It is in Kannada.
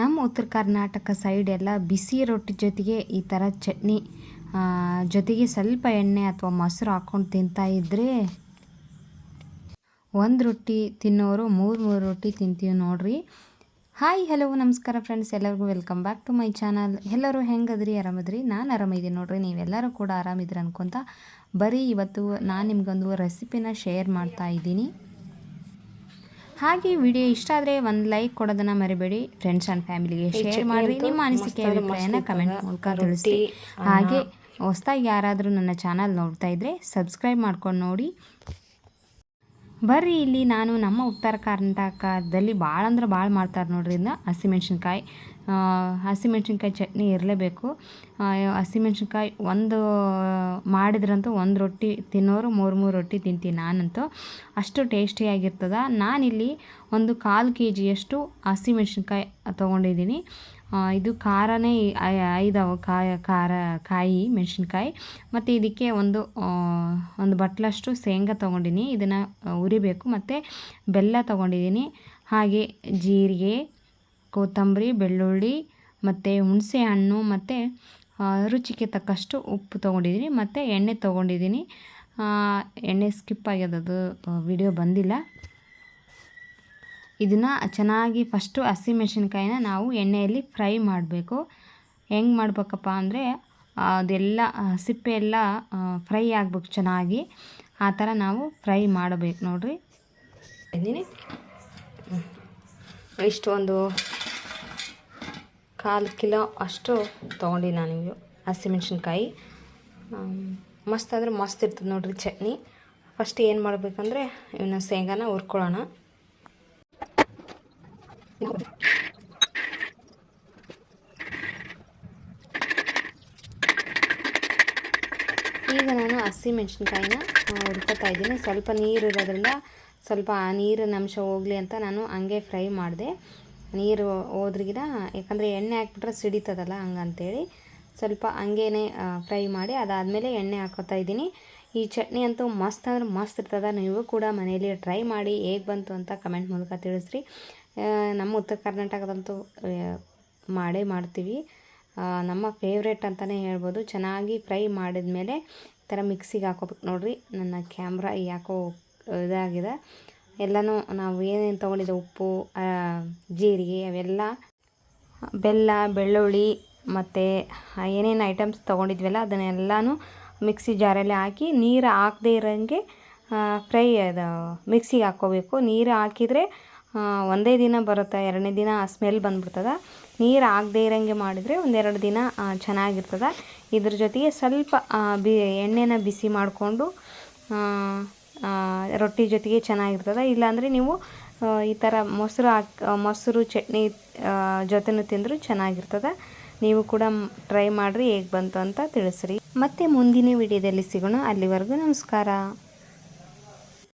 ನಮ್ಮ ಉತ್ತರ ಕರ್ನಾಟಕ ಸೈಡ್ ಎಲ್ಲ ಬಿಸಿ ರೊಟ್ಟಿ ಜೊತೆಗೆ ಈ ಥರ ಚಟ್ನಿ ಜೊತೆಗೆ ಸ್ವಲ್ಪ ಎಣ್ಣೆ ಅಥವಾ ಮೊಸರು ಹಾಕ್ಕೊಂಡು ತಿಂತಾ ಇದ್ದರೆ ಒಂದು ರೊಟ್ಟಿ ತಿನ್ನೋರು ಮೂರು ಮೂರು ರೊಟ್ಟಿ ತಿಂತೀವಿ ನೋಡ್ರಿ. ಹಾಯ್ ಹಲೋ ನಮಸ್ಕಾರ ಫ್ರೆಂಡ್ಸ್ ಎಲ್ಲರಿಗೂ welcome back to my channel ಎಲ್ಲರೂ ಹೆಂಗದ್ರಿ? ಆರಾಮದ್ರಿ? ನಾನು ಆರಾಮಿದ್ದೀನಿ ನೋಡ್ರಿ. ನೀವೆಲ್ಲರೂ ಕೂಡ ಆರಾಮಿದ್ರಿ ಅನ್ಕೊತ ಬರೀ ಇವತ್ತು ನಾನು ನಿಮ್ಗೊಂದು ರೆಸಿಪಿನ ಶೇರ್ ಮಾಡ್ತಾ ಇದ್ದೀನಿ. ಹಾಗೆ ವಿಡಿಯೋ ಇಷ್ಟ ಆದರೆ ಒಂದು ಲೈಕ್ ಕೊಡೋದನ್ನ ಮರಿಬೇಡಿ. ಫ್ರೆಂಡ್ಸ್ ಆ್ಯಂಡ್ ಫ್ಯಾಮಿಲಿಗೆ ಶೇರ್ ಮಾಡಿ ನಿಮ್ಮ ಅನಿಸಿಕೆ ಅಭಿಪ್ರಾಯನ ಕಮೆಂಟ್ ಮೂಲಕ ತಿಳಿಸಿ ಹಾಗೆ ಹೊಸ್ದಾಗಿ ಯಾರಾದರೂ ನನ್ನ ಚಾನಲ್ ನೋಡ್ತಾ ಇದ್ದರೆ ಸಬ್ಸ್ಕ್ರೈಬ್ ಮಾಡ್ಕೊಂಡು ನೋಡಿ. ಬರ್ರಿ ಇಲ್ಲಿ ನಾನು ನಮ್ಮ ಉತ್ತರ ಕರ್ನಾಟಕದಲ್ಲಿ ಭಾಳ ಅಂದ್ರೆ ಭಾಳ ಮಾಡ್ತಾರೆ ನೋಡ್ರಿಂದ ಹಸಿಮೆಣ್ಸಿನ್ಕಾಯಿ ಹಸಿಮೆಣ್ಸಿನ್ಕಾಯಿ ಚಟ್ನಿ ಇರಲೇಬೇಕು. ಹಸಿಮೆಣ್ಸಿನ್ಕಾಯಿ ಒಂದು ಮಾಡಿದ್ರಂತೂ ಒಂದು ರೊಟ್ಟಿ ತಿನ್ನೋರು ಮೂರು ಮೂರು ರೊಟ್ಟಿ ತಿಂತೀನಿ ನಾನಂತೂ. ಅಷ್ಟು ಟೇಸ್ಟಿಯಾಗಿರ್ತದೆ ನಾನಿಲ್ಲಿ ಒಂದು ಕಾಲು ಕೆ ಜಿಯಷ್ಟು ಹಸಿಮೆಣ್ಸಿನ್ಕಾಯಿ ತೊಗೊಂಡಿದ್ದೀನಿ. ಇದು ಖಾರನೇ ಐದವು ಕಾಯ, ಖಾರ, ಕಾಯಿ, ಮೆಣಸಿನ್ಕಾಯಿ. ಮತ್ತು ಇದಕ್ಕೆ ಒಂದು ಒಂದು ಬಟ್ಲಷ್ಟು ಶೇಂಗಾ ತೊಗೊಂಡಿನಿ. ಇದನ್ನು ಉರಿಬೇಕು. ಮತ್ತು ಬೆಲ್ಲ ತೊಗೊಂಡಿದ್ದೀನಿ. ಹಾಗೆ ಜೀರಿಗೆ, ಕೊತ್ತಂಬರಿ, ಬೆಳ್ಳುಳ್ಳಿ, ಮತ್ತು ಹುಣಸೆ ಹಣ್ಣು ಮತ್ತು ರುಚಿಗೆ ತಕ್ಕಷ್ಟು ಉಪ್ಪು ತೊಗೊಂಡಿದ್ದೀನಿ ಮತ್ತು ಎಣ್ಣೆ ತೊಗೊಂಡಿದ್ದೀನಿ. ಎಣ್ಣೆ ಸ್ಕಿಪ್ ಆಗ್ಯದದು ವಿಡಿಯೋ ಬಂದಿಲ್ಲ. ಇದನ್ನು ಚೆನ್ನಾಗಿ ಫಸ್ಟು ಹಸಿಮೆಣ್ಸಿನ್ಕಾಯಿನ ನಾವು ಎಣ್ಣೆಯಲ್ಲಿ ಫ್ರೈ ಮಾಡಬೇಕು. ಹೆಂಗೆ ಮಾಡ್ಬೇಕಪ್ಪ ಅಂದರೆ, ಅದೆಲ್ಲ, ಸಿಪ್ಪೆ ಎಲ್ಲ ಫ್ರೈ ಆಗಬೇಕು ಚೆನ್ನಾಗಿ. ಆ ಥರ ನಾವು ಫ್ರೈ ಮಾಡಬೇಕು ನೋಡಿರಿ. ಇದ್ದೀನಿ. ಇಷ್ಟು ಒಂದು ಕಾಲು ಕಿಲೋ ಅಷ್ಟು ತೊಗೊಂಡು ನಾನು ಇವು ಹಸಿಮೆಣ್ಸಿನ್ಕಾಯಿ ಮಸ್ತ್ ಅಂದರೆ ಮಸ್ತ್ ಇರ್ತದೆ ನೋಡಿರಿ ಚಟ್ನಿ. ಫಸ್ಟ್ ಏನು ಮಾಡಬೇಕಂದ್ರೆ ಇವನ್ನ ಶೇಂಗಾನ ಹುರ್ಕೊಳ್ಳೋಣ. ಈಗ ನಾನು ಹಸಿ ಮೆಣಸಿನ್ಕಾಯಿನ ಹುರ್ಕೋತಾ ಇದ್ದೀನಿ. ಸ್ವಲ್ಪ ನೀರು ಇರೋದ್ರಿಂದ ಸ್ವಲ್ಪ ಆ ನೀರಿನ ಅಂಶ ಹೋಗಲಿ ಅಂತ ನಾನು ಹಂಗೆ ಫ್ರೈ ಮಾಡಿದೆ. ನೀರು ಹೋದ್ರಿಗಿನ ಯಾಕಂದರೆ ಎಣ್ಣೆ ಹಾಕ್ಬಿಟ್ರೆ ಸಿಡಿತದಲ್ಲ ಹಂಗಂತೇಳಿ ಸ್ವಲ್ಪ ಹಂಗೇನೆ ಫ್ರೈ ಮಾಡಿ ಅದಾದಮೇಲೆ ಎಣ್ಣೆ ಹಾಕೋತಾ ಇದ್ದೀನಿ. ಈ ಚಟ್ನಿ ಅಂತೂ ಮಸ್ತ್ ಅಂದ್ರೆ ಮಸ್ತ್ ಇರ್ತದೆ. ನೀವು ಕೂಡ ಮನೆಯಲ್ಲಿ ಟ್ರೈ ಮಾಡಿ ಹೇಗೆ ಬಂತು ಅಂತ ಕಮೆಂಟ್ ಮೂಲಕ ತಿಳಿಸ್ರಿ. ನಮ್ಮ ಉತ್ತರ ಕರ್ನಾಟಕದಂತೂ ಮಾಡೇ ಮಾಡ್ತೀವಿ. ನಮ್ಮ ಫೇವ್ರೇಟ್ ಅಂತಲೇ ಹೇಳ್ಬೋದು. ಚೆನ್ನಾಗಿ ಫ್ರೈ ಮಾಡಿದ ಮೇಲೆ ಈ ಥರ ಮಿಕ್ಸಿಗೆ ಹಾಕೋಬೇಕು ನೋಡಿರಿ. ನನ್ನ ಕ್ಯಾಮ್ರಾ ಯಾಕೋ ಇದಾಗಿದೆ. ಎಲ್ಲನೂ ನಾವು ಏನೇನು ತೊಗೊಂಡಿದ್ದೆ, ಉಪ್ಪು ಜೀರಿಗೆ ಅವೆಲ್ಲ, ಬೆಲ್ಲ, ಬೆಳ್ಳುಳ್ಳಿ ಮತ್ತು ಏನೇನು ಐಟಮ್ಸ್ ತೊಗೊಂಡಿದ್ವಲ್ಲ, ಅದನ್ನೆಲ್ಲನೂ ಮಿಕ್ಸಿ ಜಾರಲ್ಲಿ ಹಾಕಿ ನೀರು ಹಾಕದೇ ಇರೋಂಗೆ ಫ್ರೈ ಅದು ಮಿಕ್ಸಿಗೆ ಹಾಕ್ಕೋಬೇಕು. ನೀರು ಹಾಕಿದರೆ ಒಂದೇ ದಿನ ಬರುತ್ತೆ, ಎರಡನೇ ದಿನ ಸ್ಮೆಲ್ ಬಂದ್ಬಿಡ್ತದೆ. ನೀರು ಹಾಕದೇ ಇರೋಂಗೆ ಮಾಡಿದರೆ ಒಂದೆರಡು ದಿನ ಚೆನ್ನಾಗಿರ್ತದೆ. ಇದ್ರ ಜೊತೆಗೆ ಸ್ವಲ್ಪ ಬಿ, ಎಣ್ಣೆನ ಬಿಸಿ ಮಾಡಿಕೊಂಡು ರೊಟ್ಟಿ ಜೊತೆಗೆ ಚೆನ್ನಾಗಿರ್ತದೆ. ಇಲ್ಲಾಂದರೆ ನೀವು ಈ ಥರ ಮೊಸರು ಹಾಕಿ ಮೊಸರು ಚಟ್ನಿ ಜೊತೆನೂ ತಿಂದರೂ ಚೆನ್ನಾಗಿರ್ತದೆ. ನೀವು ಕೂಡ ಟ್ರೈ ಮಾಡಿರಿ, ಹೇಗೆ ಬಂತು ಅಂತ ತಿಳಿಸ್ರಿ. ಮತ್ತೆ ಮುಂದಿನ ವಿಡಿಯೋದಲ್ಲಿ ಸಿಗೋಣ. ಅಲ್ಲಿವರೆಗೂ ನಮಸ್ಕಾರ.